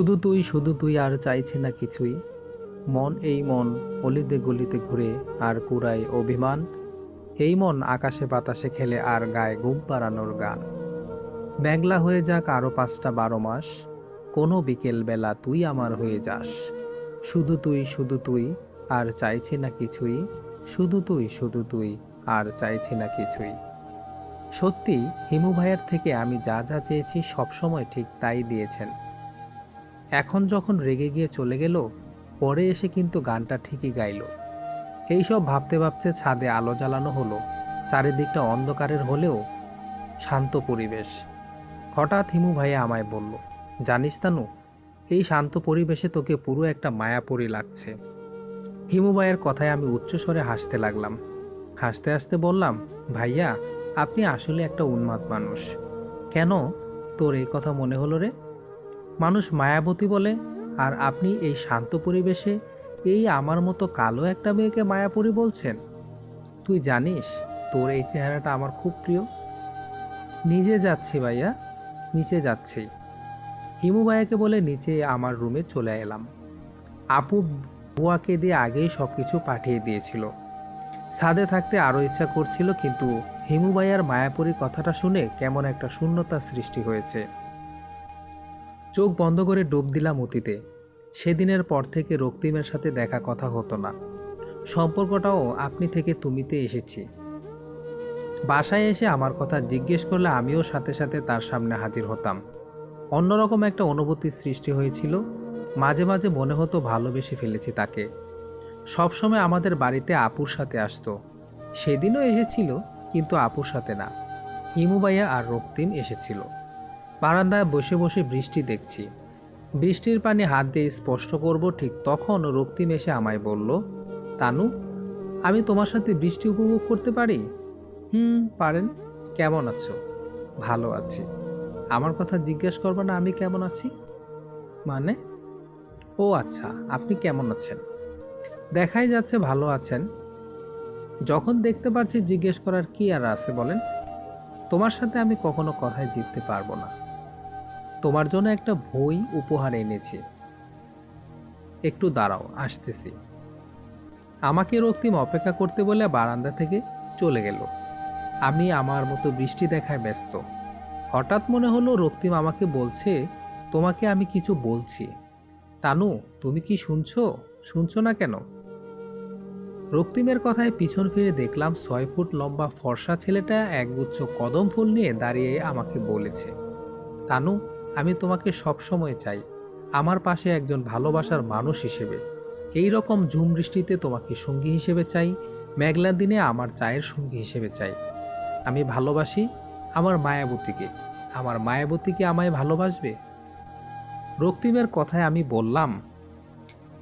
শুধু তুই শুধু তুই আর চাইছে না কিছুই। মন এই মন, অলিতে গলিতে ঘুরে আর কুড়ায় অভিমান। এই মন আকাশে বাতাসে খেলে আর গায়ে ঘুম পাড়ানোর গান। মেঘলা হয়ে যাক আরও পাঁচটা বারো মাস। কোনো বিকেল বেলা তুই আমার হয়ে যাস। শুধু তুই শুধু তুই আর চাইছি না কিছুই। শুধু তুই শুধু তুই আর চাইছি না কিছুই। সত্যি, হিমু ভাইয়ের থেকে আমি যা যা চেয়েছি সবসময় ঠিক তাই দিয়েছেন। এখন যখন রেগে গিয়ে চলে গেল, পরে এসে কিন্তু গানটা ঠিকই গাইল। এইসব ভাবতে ভাবতে ছাদে আলো জ্বালানো হলো। চারিদিকটা অন্ধকারের হলেও শান্ত পরিবেশ। হঠাৎ হিমু ভাইয়া আমায় বলল, জানিস তানু, এই শান্ত পরিবেশে তোকে পুরো একটা মায়াপরি লাগছে। হিমু ভাইয়ের কথায় আমি উচ্চস্বরে হাসতে লাগলাম। হাসতে হাসতে বললাম, ভাইয়া, আপনি আসলে একটা উন্মাদ মানুষ। কেন? তোর এই কথা মনে হলো রে? মানুষ মায়াবতী বলে, আর আপনি এই শান্ত পরিবেশে এই আমার মতো কালো একটা মেয়েকে মায়াপুরী বলছেন। তুই জানিস, তোর এই চেহারাটা আমার খুব প্রিয়। নিজে যাচ্ছি ভাইয়া, নিচে যাচ্ছি। হিমু ভাইয়াকে বলে নিচে আমার রুমে চলে এলাম। আপু বুয়াকে দিয়ে আগেই সব কিছু পাঠিয়ে দিয়েছিল। ছাদে থাকতে আরও ইচ্ছা করছিল, কিন্তু হিমু ভাইয়ার মায়াপুরীর কথাটা শুনে কেমন একটা শূন্যতা সৃষ্টি হয়েছে। চোখ বন্ধ করে ডুব দিলাম অতীতে। সেদিনের পর থেকে রক্তিমের সাথে দেখা কথা হতো না। সম্পর্কটাও আপনি থেকে তুমিতে এসেছি। বাসায় এসে আমার কথা জিজ্ঞেস করলে আমিও সাথে সাথে তার সামনে হাজির হতাম। অন্যরকম একটা অনুভূতির সৃষ্টি হয়েছিল। মাঝে মাঝে মনে হতো ভালোবেসে ফেলেছি তাকে। সবসময় আমাদের বাড়িতে আপুর সাথে আসতো। সেদিনও এসেছিল, কিন্তু আপুর সাথে না। হিমুবাইয়া আর রক্তিম এসেছিল। বারান্দায় বসে বসে বৃষ্টি দেখছি। বৃষ্টির পানি হাত দিয়ে স্পষ্ট করব ঠিক তখন রক্তিম এসে আমায় বলল, তানু, আমি তোমার সাথে বৃষ্টি উপভোগ করতে পারি? হুম, পারেন। কেমন আছো? ভালো আছি। আমার কথা জিজ্ঞেস করবে না আমি কেমন আছি? মানে? ও আচ্ছা আপনি কেমন আছেন? দেখাই যাচ্ছে ভালো আছেন। যখন দেখতে পাচ্ছি জিজ্ঞেস করার কি আর আছে বলেন? তোমার সাথে আমি কখনো কথায় জিততে পারব না। তোমার জন্য একটা বই উপহার এনেছি। একটু দাঁড়াও, আসতেছি। আমাকে রক্তিম অপেক্ষা করতে বলে বারান্দা থেকে চলে গেল। আমি আমার মতো বৃষ্টি দেখায় ব্যস্ত। হঠাৎ মনে হলো রক্তিম আমাকে বলছে, তোমাকে আমি কিছু বলছি। তানু, তুমি কি শুনছো? শুনছো না কেন? রক্তিমের কথায় পিছন ফিরে দেখলাম ছয় ফুট লম্বা ফর্সা ছেলেটা একগুচ্ছ কদম ফুল নিয়ে দাঁড়িয়ে আমাকে বলেছে, তানু আমি তোমাকে সব সময় চাই, আমার পাশে একজন ভালোবাসার মানুষ হিসেবে। এই রকম ঝুম বৃষ্টিতে তোমাকে সঙ্গী হিসেবে চাই, মেঘলা দিনে আমার চায়ের সঙ্গী হিসেবে চাই। আমি ভালোবাসি আমার মায়াবতীকে আমার মায়াবতীকে আমায় ভালোবাসবে? রক্তিমের কথায় আমি বললাম,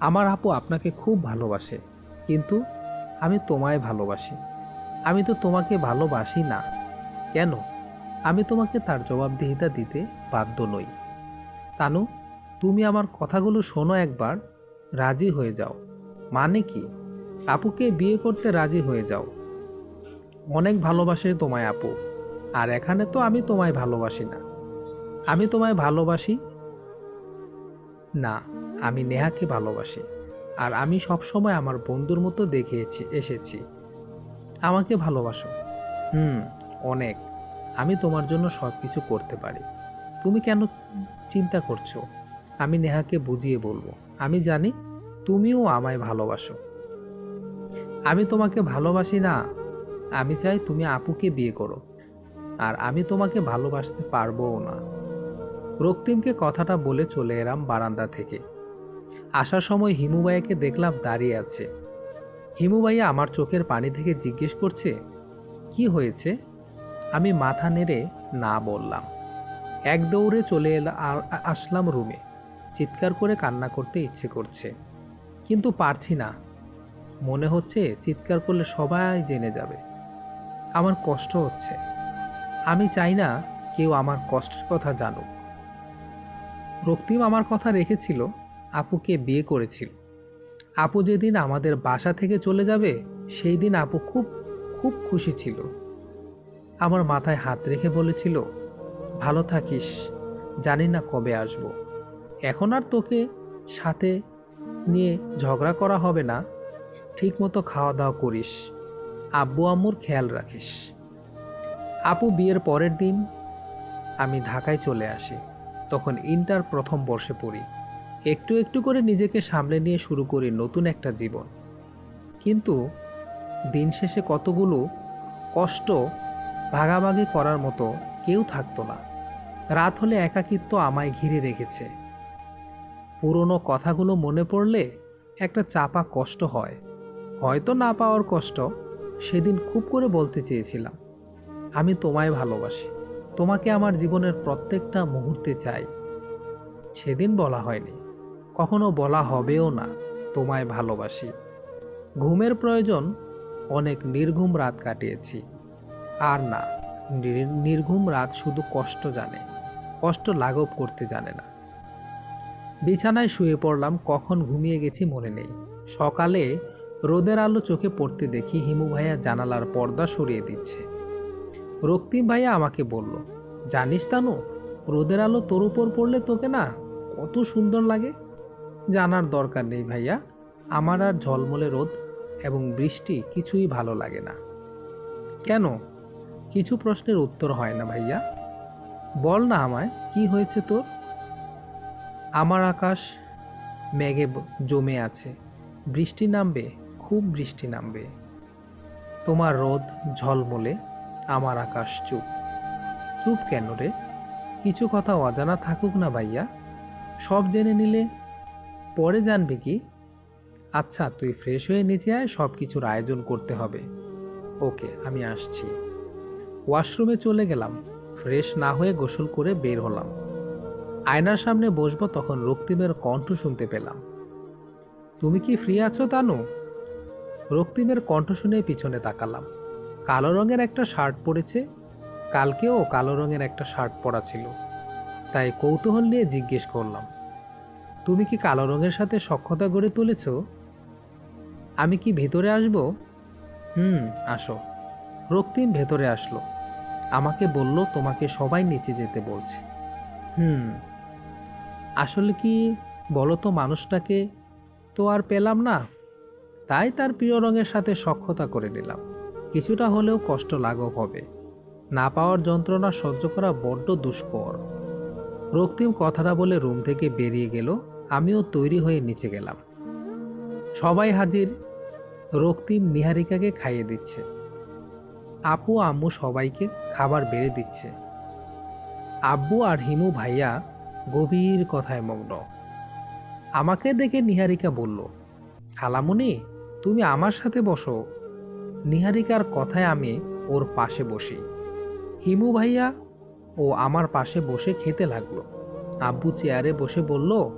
আমার আপু আপনাকে খুব ভালোবাসে, কিন্তু আমি তোমায় ভালোবাসি। আমি তো তোমাকে ভালোবাসি না। কেন? আমি তোমাকে তার জবাবদিহিতা দিতে বাধ্য নই। তানু, তুমি আমার কথাগুলো শোনো একবার, রাজি হয়ে যাও। মানে কি? আপুকে বিয়ে করতে রাজি হয়ে যাও। অনেক ভালোবাসে তোমায় আপু, আর এখানে তো আমি তোমায় ভালোবাসি না। আমি তোমায় ভালোবাসি? না, আমি নেহাকে ভালোবাসি, আর আমি সবসময় আমার বন্ধুর মতো দেখিয়েছি এসেছি। আমাকে ভালোবাসো। হুম, অনেক। আমি তোমার জন্য সব কিছু করতে পারি। তুমি কেন চিন্তা করছ? আমি নেহাকে বুঝিয়ে বলব। আমি জানি তুমিও আমায় ভালোবাসো। আমি তোমাকে ভালোবাসি না। আমি চাই তুমি আপুকে বিয়ে করো। আর আমি তোমাকে ভালোবাসতে পারবোও না। রক্তিমকে কথাটা বলে চলে এলাম বারান্দা থেকে। আসার সময় হিমুবাইয়াকে দেখলাম দাঁড়িয়ে আছে। হিমুবাইয়া আমার চোখের পানি থেকে জিজ্ঞেস করছে, কি হয়েছে? আমি মাথা নেড়ে না বললাম। এক দৌড়ে চলে এলা আসলাম রুমে। চিৎকার করে কান্না করতে ইচ্ছে করছে। কিন্তু পারছি না। মনে হচ্ছে চিৎকার করলে সবাই জেনে যাবে। আমার কষ্ট হচ্ছে। আমি চাই না কেউ আমার কষ্টের কথা জানুক। রক্তিম আমার কথা রেখেছিল, আপুকে বিয়ে করেছিল। আপু যেদিন আমাদের বাসা থেকে চলে যাবে, সেই দিন আপু খুব খুব খুশি ছিল। আমার মাথায় হাত রেখে বলেছিল, ভালো থাকিস, জানি না কবে আসব। এখন আর তোকে সাথে নিয়ে ঝগড়া করা হবে না। ঠিক মতো খাওয়া দাওয়া করিস। আব্বু আম্মুর খেয়াল রাখিস। আপু বিয়ের পরের দিন আমি ঢাকায় চলে আসি। তখন ইন্টার প্রথম বর্ষে পড়ি। একটু একটু করে নিজেকে সামলে নিয়ে শুরু করি নতুন একটা জীবন। কিন্তু দিন শেষে কতগুলো কষ্ট ভাগাভাগি করার মতো কেউ থাকতো না। রাত হলে একাকিত্ব আমায় ঘিরে রেখেছে। পুরনো কথাগুলো মনে পড়লে একটা চাপা কষ্ট হয়। হয়তো না পাওয়ার কষ্ট সেদিন খুব করে বলতে চেয়েছিলাম। আমি তোমায় ভালোবাসি। তোমাকে আমার জীবনের প্রত্যেকটা মুহূর্তে চাই। সেদিন বলা হয়নি। কখনো বলা হবেও না, তোমায় ভালোবাসি। ঘুমের প্রয়োজন অনেক নির্ঘুম রাত কাটিয়েছি। আর না, নির- নির্ঘুম রাত শুধু কষ্ট জানে, কষ্ট লাঘব করতে জানে না। বিছানায় শুয়ে পড়লাম, কখন ঘুমিয়ে গেছি মনে নেই। সকালে রোদের আলো চোখে পড়তে দেখি হিমু ভাইয়া জানালার পর্দা সরিয়ে দিচ্ছে। রক্তিম ভাইয়া আমাকে বলল, জানিস তানু, রোদের আলো তোর উপর পড়লে তোকে না কত সুন্দর লাগে? জানার দরকার নেই ভাইয়া, আমার আর ঝলমলে রোদ এবং বৃষ্টি কিছুই ভালো লাগে না। কেন? কিছু প্রশ্নের উত্তর হয় না ভাইয়া। বল না আমায়, কি হয়েছে তোর? আমার আকাশ মেঘে জমে আছে। বৃষ্টি নামবে, খুব বৃষ্টি নামবে। তোমার রোদ ঝলমলে, আমার আকাশ চুপ। চুপ কেন রে? কিছু কথা অজানা থাকুক না ভাইয়া। সব জেনে নিলে পরে জানবে কি? আচ্ছা তুই ফ্রেশ হয়ে নিচে আয় সব কিছুর আয়োজন করতে হবে। ওকে, আমি আসছি। ওয়াশরুমে চলে গেলাম। ফ্রেশ না হয়ে গোসল করে বের হলাম। আয়নার সামনে বসবো তখন রক্তিমের কণ্ঠ শুনতে পেলাম। তুমি কি ফ্রি আছো, তানু? রক্তিমের কণ্ঠ শুনে পিছনে তাকালাম। কালো রঙের একটা শার্ট পরেছে। কালকেও কালো রঙের একটা শার্ট পরা ছিল। তাই কৌতূহল নিয়ে জিজ্ঞেস করলাম, তুমি কি কালো রঙের সাথে সক্ষতা গড়ে তুলেছ? আমি কি ভেতরে আসব? হুম, আসো। রক্তিম ভেতরে আসলো। আমাকে বলল, তোমাকে সবাই নিচে যেতে বলছে। হুম, আসলে কি বলো তো মানুষটাকে? তো আর পেলাম না। তাই তার প্রিয় রঙের সাথে সক্ষতা করে নিলাম। কিছুটা হলেও কষ্ট লাঘব হবে। না পাওয়ার যন্ত্রণা সহ্য করা বড্ড দুষ্কর। রক্তিম কথাটা বলে রুম থেকে বেরিয়ে গেল। আমিও তৈরি হয়ে নিচে গেলাম। সবাই হাজির। রক্তিম নিহারিকাকে খাইয়ে দিচ্ছে। আপু আম্মু সবাইকে খাবার বেড়ে দিচ্ছে। আব্বু আর হিমু ভাইয়া গভীর কথায় মগ্ন। আমাকে দেখে নিহারিকা বলল, খালামুনি, তুমি আমার সাথে বসো। নিহারিকার কথায় আমি ওর পাশে বসি। হিমু ভাইয়া ও আমার পাশে বসে খেতে লাগল। আব্বু চেয়ারে বসে বলল,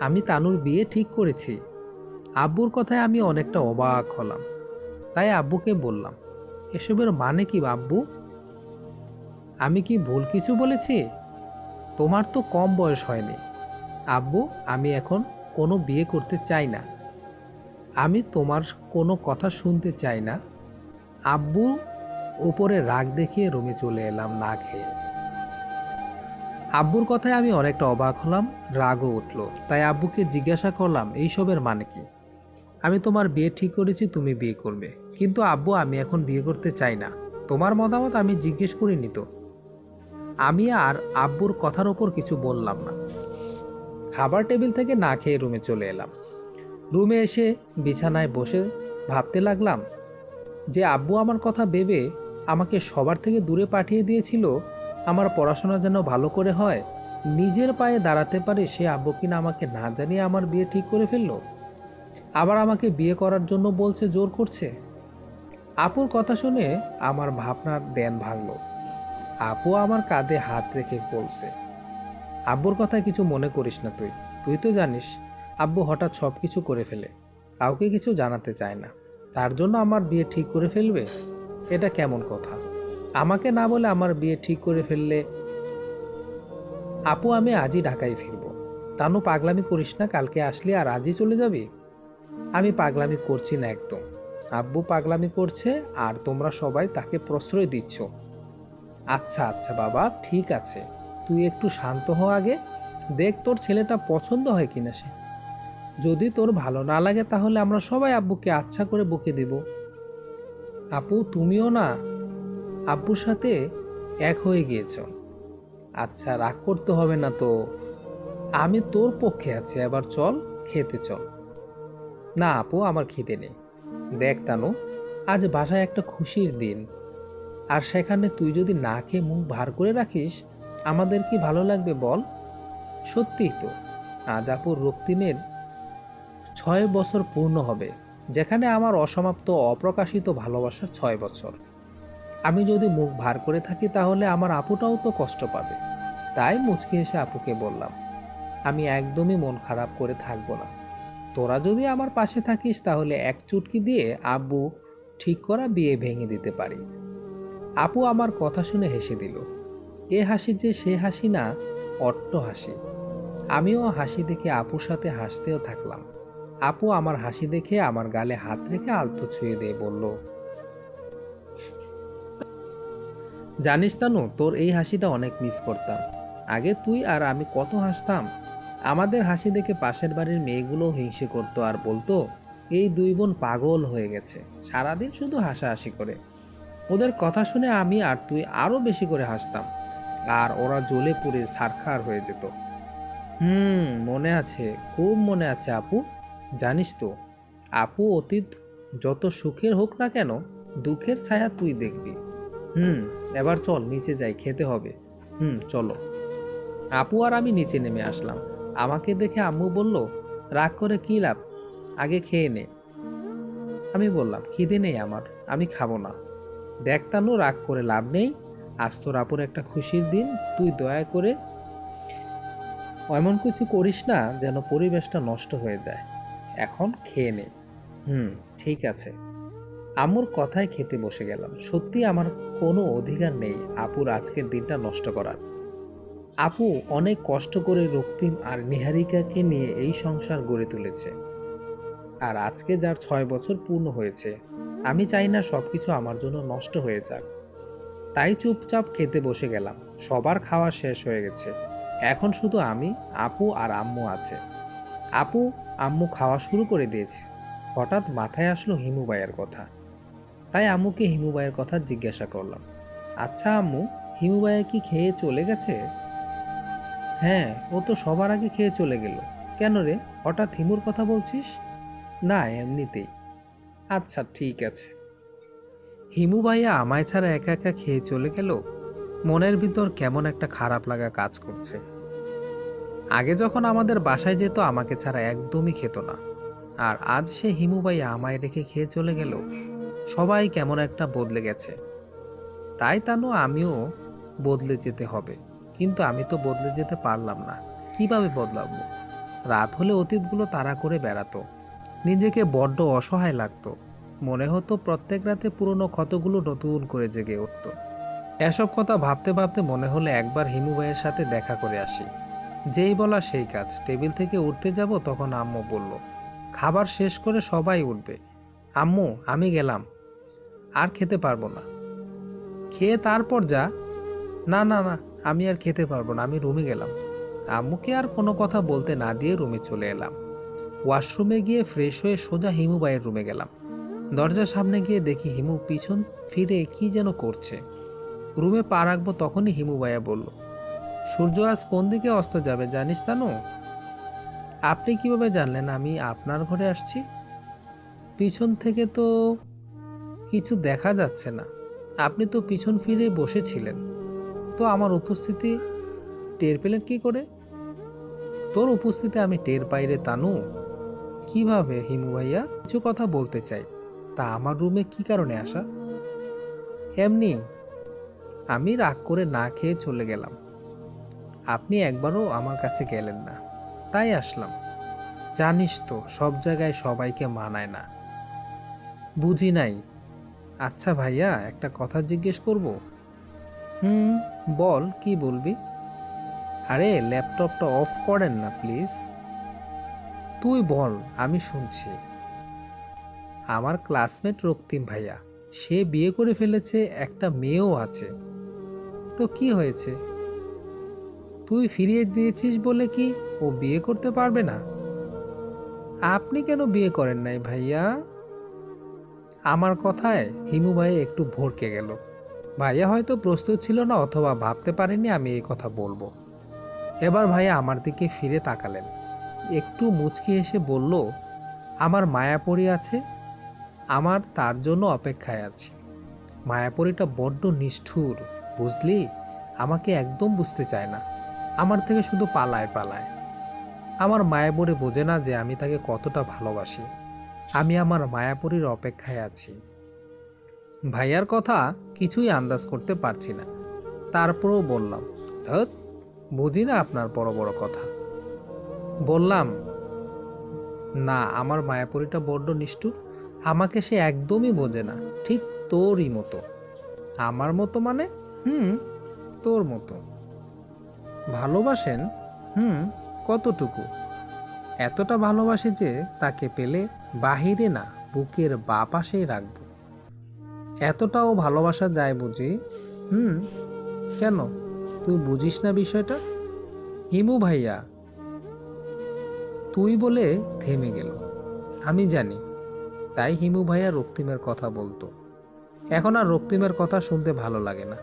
আমি তানুর বিয়ে ঠিক করেছি। আব্বুর কথায় আমি অনেকটা অবাক হলাম। তাই আব্বুকে বললাম এসবের মানে কি, বাব্বু? আমি কি ভুল কিছু বলেছি? তোমার তো কম বয়স হয়নি। আব্বু, আমি এখন কোনো বিয়ে করতে চাই না। আমি তোমার কোনো কথা শুনতে চাই না। আব্বু, উপরে রাগ দেখিয়ে রুমে চলে এলাম না খেয়ে। আব্বুর কথায় আমি অনেকটা অবাক হলাম, রাগও উঠল। তাই আব্বুকে জিজ্ঞাসা করলাম, এইসবের মানে কি? আমি তোমার বিয়ে ঠিক করেছি, তুমি বিয়ে করবে। কিন্তু আব্বু, আমি এখন বিয়ে করতে চাই না। তোমার মতামত আমি জিজ্ঞেস করিনি তো। আমি আর আব্বুর কথার ওপর কিছু বললাম না। খাবার টেবিল থেকে না খেয়ে রুমে চলে এলাম। রুমে এসে বিছানায় বসে ভাবতে লাগলাম যে আব্বু আমার কথা ভেবে আমাকে সবার থেকে দূরে পাঠিয়ে দিয়েছিল, আমার পড়াশোনা যেন ভালো করে হয়, নিজের পায়ে দাঁড়াতে পারে সে আব্বু কিনা আমাকে না জানিয়ে আমার বিয়ে ঠিক করে ফেলল? আবার আমাকে বিয়ে করার জন্য বলছে, জোর করছে? আপুর কথা শুনে আমার ভাবনার দেন ভাঙলো। আপু আমার কাঁধে হাত রেখে বলছে, আব্বুর কথা কিছু মনে করিস না তুই। তুই তো জানিস, আব্বু হঠাৎ সব কিছু করে ফেলে। কাউকে কিছু জানাতে চায় না। তার জন্য আমার বিয়ে ঠিক করে ফেলবে? এটা কেমন কথা? আমাকে না বলে আমার বিয়ে ঠিক করে ফেললে আপু আমি আজই ঢাকায় ফিরবো। তানু পাগলামি করিস না, কালকে আসলে আর আজই চলে যাবি? আমি পাগলামি করছি না একদম। আব্বু পাগলামি করছে আর তোমরা সবাই তাকে প্রশ্রয় দিচ্ছ। আচ্ছা আচ্ছা বাবা, ঠিক আছে। তুই একটু শান্ত হ আগে। দেখ তোর ছেলেটা পছন্দ হয় কিনা সে। যদি তোর ভালো না লাগে তাহলে আমরা সবাই আব্বুকে আচ্ছা করে বকে দেব। আপু, তুমিও না? আব্বুর সাথে এক হয়ে গিয়েছ। আচ্ছা রাগ করতে হবে না তো। আমি তোর পক্ষে আছি, এবার চল, খেতে চল। না আপু, আমার খিদে নেই। দেখ তানু, আজ বাসায় একটা খুশির দিন। আর সেখানে তুই যদি না খেয়ে মুখ ভার করে রাখিস, আমাদের কি ভালো লাগবে বল? সত্যিই তো, আজ আপুর রক্তিমের ছয় বছর পূর্ণ হবে, যেখানে আমার অসমাপ্ত, অপ্রকাশিত ভালোবাসার ছয় বছর। আমি যদি মুখ ভার করে থাকি, তাহলে আমার আপুটাও তো কষ্ট পাবে। তাই মুচকি এসে আপুকে বললাম, আমি একদমই মন খারাপ করে থাকব না। তোরা যদি আমার পাশে থাকিস, তাহলে এক চুটকি দিয়ে আব্বু ঠিক করা বিয়ে ভেঙে দিতে পারি। আপু আমার কথা শুনে হেসে দিল। এ হাসি যে সে হাসি না, অট্ট হাসি। আমিও হাসি দেখে আপুর সাথে হাসতেও থাকলাম। আপু আমার হাসি দেখে আমার গালে হাত রেখে আলতো ছুঁয়ে দিয়ে বলল, জানিস তানু, তোর এই হাসিটা অনেক মিস করতাম। আগে তুই আর আমি কত হাসতাম আমাদের হাসি দেখে পাশের বাড়ির মেয়েগুলো হিংসে করতো আর বলতো, এই দুই বোন পাগল হয়ে গেছে, সারাদিন শুধু হাসাহাসি করে। ওদের কথা শুনে আমি আর তুই আরও বেশি করে হাসতাম, আর ওরা জ্বলে পুড়ে সারখার হয়ে যেত। হুম, মনে আছে, খুব মনে আছে আপু। জানিস তো, আপু অতীত যত সুখের হোক না কেন, দুঃখের ছায়া তুই দেখবি। হুম, এবার চল, নিচে যাই, খেতে হবে। হুম, চলো। আপু আর আমি নিচে নেমে আসলাম। আমাকে দেখে আম্মু বলল, রাগ করে কী লাভ? আগে খেয়ে নে। আমি বললাম, খিদে নেই আমার, আমি খাব না। দেখতানো রাগ করে লাভ নেই। আজ তোর আপুর একটা খুশির দিন, তুই দয়া করে এমন কিছু করিস না যেন পরিবেশটা নষ্ট হয়ে যায়। এখন খেয়ে নে। হুম, ঠিক আছে। আম্মুর কথায় খেতে বসে গেলাম। সত্যি আমার কোনো অধিকার নেই আপুর আজকের দিনটা নষ্ট করার। আপু অনেক কষ্ট করে রক্তিম আর নিহারিকাকে নিয়ে এই সংসার গড়ে তুলেছে। আর আজকে যার ছয় বছর পূর্ণ হয়েছে, আমি চাই না সব কিছু আমার জন্য নষ্ট হয়ে যাক। তাই চুপচাপ খেতে বসে গেলাম। সবার খাওয়া শেষ হয়ে গেছে। এখন শুধু আমি, আপু আর আম্মু আছে। আপু, আম্মু খাওয়া শুরু করে দিয়েছে। হঠাৎ মাথায় আসলো হিমুবাইয়ের কথা। তাই আম্মুকে হিমু ভাইয়ের কথা জিজ্ঞাসা করলাম আচ্ছা আম্মু, হিমু ভাইয়া কি খেয়ে চলে গেছে? হ্যাঁ ও তো সবার আগে খেয়ে চলে গেল। কেন রে? হঠাৎ হিমুর কথা বলছিস? না, এমনিতেই। আচ্ছা ঠিক আছে। হিমু ভাইয়া আমায় ছাড়া একা একা খেয়ে চলে গেল? মনের ভিতর কেমন একটা খারাপ লাগা কাজ করছে। আগে যখন আমাদের বাসায় যেত, আমাকে ছাড়া একদমই খেত না। আর আজ সে হিমু ভাইয়া আমায় রেখে খেয়ে চলে গেল, সবাই কেমন একটা বদলে গেছে। তাই তানু, আমিও বদলে যেতে হবে। কিন্তু আমি তো বদলে যেতে পারলাম না। কীভাবে বদলাবো? রাত হলে অতীতগুলো তাড়া করে বেড়াতো। নিজেকে বড্ড অসহায় লাগতো। মনে হতো প্রত্যেক রাতে পুরনো ক্ষতগুলো নতুন করে জেগে উঠত। এসব কথা ভাবতে ভাবতে মনে হলে একবার হিমু ভাইয়ের সাথে দেখা করে আসি। যেই বলা সেই কাজ। টেবিল থেকে উঠতে যাব তখন আম্মু বলল, খাবার শেষ করে সবাই উঠবে। আম্মু, আমি গেলাম। আর খেতে পারব না। খেয়ে তারপর যা। না না না। আমি আর খেতে পারব না, আমি রুমে গেলাম। আম্মুকে আর কোনো কথা বলতে না দিয়ে রুমে চলে এলাম। ওয়াশরুমে গিয়ে ফ্রেশ হয়ে সোজা হিমু ভাইয়ের রুমে গেলাম। দরজার সামনে গিয়ে দেখি হিমু পিছন ফিরে কি যেন করছে। রুমে পা রাখব তখনই হিমু ভাইয়া বলল, সূর্য আজ কোন দিকে অস্ত যাবে জানিস তানু? আপনি কীভাবে জানলেন আমি আপনার ঘরে আসছি? পিছন থেকে তো কিছু দেখা যাচ্ছে না। আপনি তো পিছন ফিরে বসেছিলেন। তো আমার উপস্থিতি টের পেলেন কি করে? তোর উপস্থিতি আমি টের পাই রে তানু। কীভাবে হিমু ভাইয়া? কিছু কথা বলতে চাই। তা আমার রুমে কি কারণে আসা? এমনি আমি রাগ করে না খেয়ে চলে গেলাম। আপনি একবারও আমার কাছে গেলেন না। তাই আসলাম। জানিস তো, সব জায়গায় সবাইকে মানায় না। বুঝি নাই। আচ্ছা ভাইয়া, একটা কথা জিজ্ঞেস করব? হুম, বল, কি বলবি? আরে, ল্যাপটপটা অফ করেন না, প্লিজ। তুই বল, আমি শুনছি। আমার ক্লাসমেট রক্তিম ভাইয়া, সে বিয়ে করে ফেলেছে, একটা মেয়েও আছে। তো কি হয়েছে? তুই ফিরিয়ে দিয়েছিস বলে কি ও বিয়ে করতে পারবে না? আপনি কেন বিয়ে করেন নাই ভাইয়া? আমার কথায় হিমু ভাই একটু ভরকে গেল। ভাইয়া হয়তো প্রস্তুত ছিল না অথবা ভাবতে পারেনি আমি এই কথা বলব। এবার ভাইয়া আমার দিকে ফিরে তাকালেন। একটু মুচকি এসে বলল, আমার মায়াপরি আছে, আমার তার জন্য অপেক্ষায় আছি। মায়াপরিটা বড্ড নিষ্ঠুর, বুঝলি? আমাকে একদম বুঝতে চায় না। আমার থেকে শুধু পালায় পালায়। আমার মায়াপরি বোঝে না যে আমি তাকে কতটা ভালোবাসি। আমি আমার মায়াপরির অপেক্ষায় আছি। ভাইয়ার কথা কিছুই আন্দাজ করতে পারছি না। তারপরেও বললাম, ধত, বুঝি না আপনার বড় বড় কথা? বললাম, না, আমার মায়াপরিটা বড্ড নিষ্ঠুর। আমাকে সে একদমই বোঝে না, ঠিক তোরই মতো। আমার মতো মানে? হুম, তোর মতো। ভালোবাসেন? হুম, কতটুকু? এতটা ভালোবাসে যে তাকে পেলে বাহিরে না, বুকের বা পাশেই রাখব। এতটাও ভালোবাসা যায় বুঝি? হুম, কেন? তুই বুঝিস না বিষয়টা? হিমু ভাইয়া, তুই বলে থেমে গেল। আমি জানি, তাই হিমু ভাইয়া রক্তিমের কথা বলতো। এখন আর রক্তিমের কথা শুনতে ভালো লাগে না।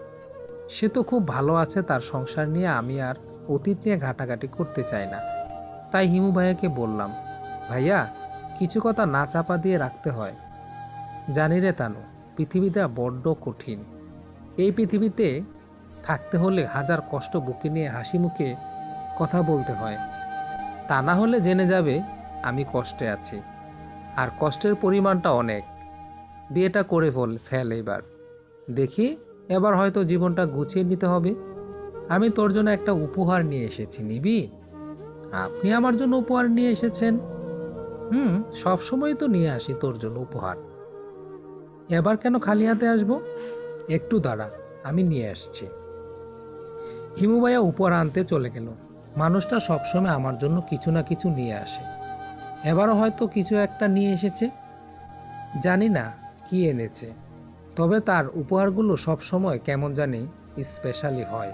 সে তো খুব ভালো আছে তার সংসার নিয়ে, আমি আর অতীত নিয়ে ঘাটাঘাটি করতে চাই না। তাই হিমু ভাইয়াকে বললাম, ভাইয়া, কিছু কথা না চাপা দিয়ে রাখতে হয়। জানি রে তানু পৃথিবীটা বড্ড কঠিন। এই পৃথিবীতে থাকতে হলে হাজার কষ্ট বুকে নিয়ে হাসি মুখে কথা বলতে হয়। তা না হলে জেনে যাবে আমি কষ্টে আছি। আর কষ্টের পরিমাণটা অনেক। বিয়েটা করে ফেল ফেল এবার। দেখি এবার হয়তো জীবনটা গুছিয়ে নিতে হবে। আমি তোর জন্য একটা উপহার নিয়ে এসেছি, নিবি? আপনি আমার জন্য উপহার নিয়ে এসেছেন। হুম সব সময় তো নিয়ে আসি তোর জন্য উপহার। এবার কেন খালি হাতে আসব? একটু দাঁড়া, আমি নিয়ে আসছি। হিমু ভাইয়া উপহার আনতে চলে গেল। মানুষটা সবসময় আমার জন্য কিছু না কিছু নিয়ে আসে। এবারও হয়তো কিছু একটা নিয়ে এসেছে। জানি না কি এনেছে। তবে তার উপহারগুলো সবসময় কেমন জানি স্পেশালি হয়।